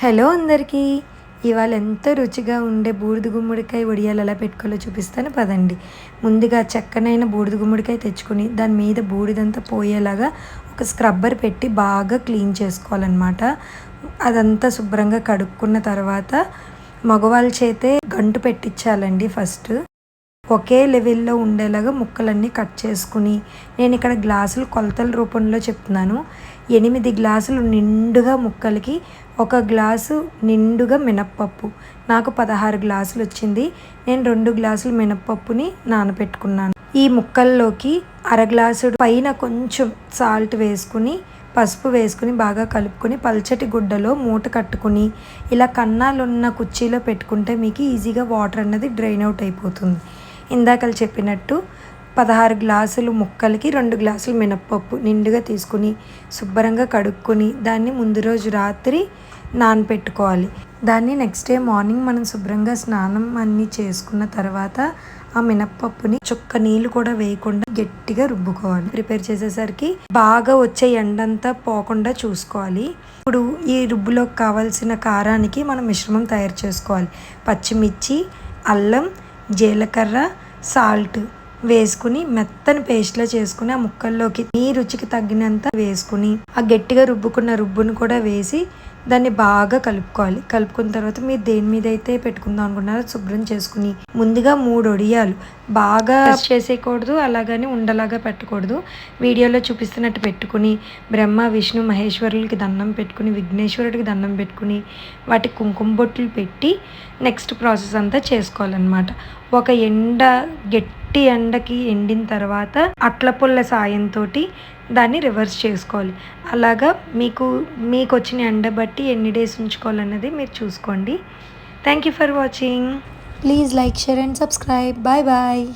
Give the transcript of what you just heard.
Hello అందరికీ. ఇవాళ ఎంత రుచిగా ఉండే బూడిద గుమ్మడికాయ వడియాలు ఎలా పెట్టుకోవాలో చూపిస్తాను. పదండి. ముందుగా చక్కనైన బూడిద గుమ్మడికాయ తెచ్చుకొని దాని మీద బూడిదంతా పోయేలాగా ఒక స్క్రబ్బర్ పెట్టి బాగా క్లీన్ చేసుకోవాలన్నమాట. అదంతా శుభ్రంగా కడుక్కున్న తర్వాత మగవాళ్ళ చేతే గంటు పెట్టించాలండి ఫస్ట్. ఒకే లెవెల్లో ఉండేలాగా ముక్కలన్నీ కట్ చేసుకుని నేను ఇక్కడ గ్లాసులు కొలతల రూపంలో చెప్తున్నాను. ఎనిమిది గ్లాసులు నిండుగా ముక్కలకి ఒక గ్లాసు నిండుగా మినప్పప్పు. నాకు పదహారు గ్లాసులు వచ్చింది. నేను రెండు గ్లాసులు మినప్పప్పుని నానబెట్టుకున్నాను ఈ ముక్కల్లోకి అర గ్లాసు పైన కొంచెం సాల్ట్ వేసుకుని పసుపు వేసుకుని బాగా కలుపుకొని పల్చటి గుడ్డలో మూట కట్టుకుని ఇలా కన్నాలున్న కుర్చీలో పెట్టుకుంటే మీకు ఈజీగా వాటర్ అన్నది డ్రైన్ అవుట్ అయిపోతుంది. ఇందాకలు చెప్పినట్టు పదహారు గ్లాసులు ముక్కలకి రెండు గ్లాసులు మినప్పప్పు నిండుగా తీసుకుని శుభ్రంగా కడుక్కొని దాన్ని ముందు రోజు రాత్రి నానపెట్టుకోవాలి. దాన్ని నెక్స్ట్ డే మార్నింగ్ మనం శుభ్రంగా స్నానం అన్నీ చేసుకున్న తర్వాత ఆ మినప్పప్పుని చుక్క నీళ్ళు కూడా వేయకుండా గట్టిగా రుబ్బుకోవాలి. ప్రిపేర్ చేసేసరికి బాగా వచ్చే ఎండంతా పోకుండా చూసుకోవాలి. ఇప్పుడు ఈ రుబ్బులోకి కావాల్సిన కారానికి మనం మిశ్రమం తయారు చేసుకోవాలి. పచ్చిమిర్చి అల్లం జీలకర్ర సాల్ట్ వేసుకుని మెత్తని పేస్ట్లా చేసుకుని ఆ ముక్కల్లోకి నీ రుచికి తగ్గినంత వేసుకుని ఆ గట్టిగా రుబ్బుకున్న రుబ్బును కూడా వేసి దాన్ని బాగా కలుపుకోవాలి. కలుపుకున్న తర్వాత మీరు దేని మీద అయితే పెట్టుకుందాం అనుకున్నారో శుభ్రం చేసుకుని ముందుగా మూడు ఒడియాలు బాగా చేసేయకూడదు అలాగని ఉండలాగా పెట్టకూడదు. వీడియోలో చూపిస్తున్నట్టు పెట్టుకుని బ్రహ్మ విష్ణు మహేశ్వరులకి దండం పెట్టుకుని విఘ్నేశ్వరుడికి దండం పెట్టుకుని వాటి కుంకుమ బొట్లు పెట్టి నెక్స్ట్ ప్రాసెస్ అంతా చేసుకోవాలన్నమాట. ఒక ఎండ గట్టి ఎండకి ఎండిన తర్వాత అట్ల పుల్ల సాయంతో దాన్ని రివర్స్ చేసుకోవాలి. అలాగా మీకు మీకు వచ్చిన ఎండ బట్టి ఎన్ని డేస్ ఉంచుకోవాలన్నది మీరు చూసుకోండి. Thank you for watching please like share and subscribe bye bye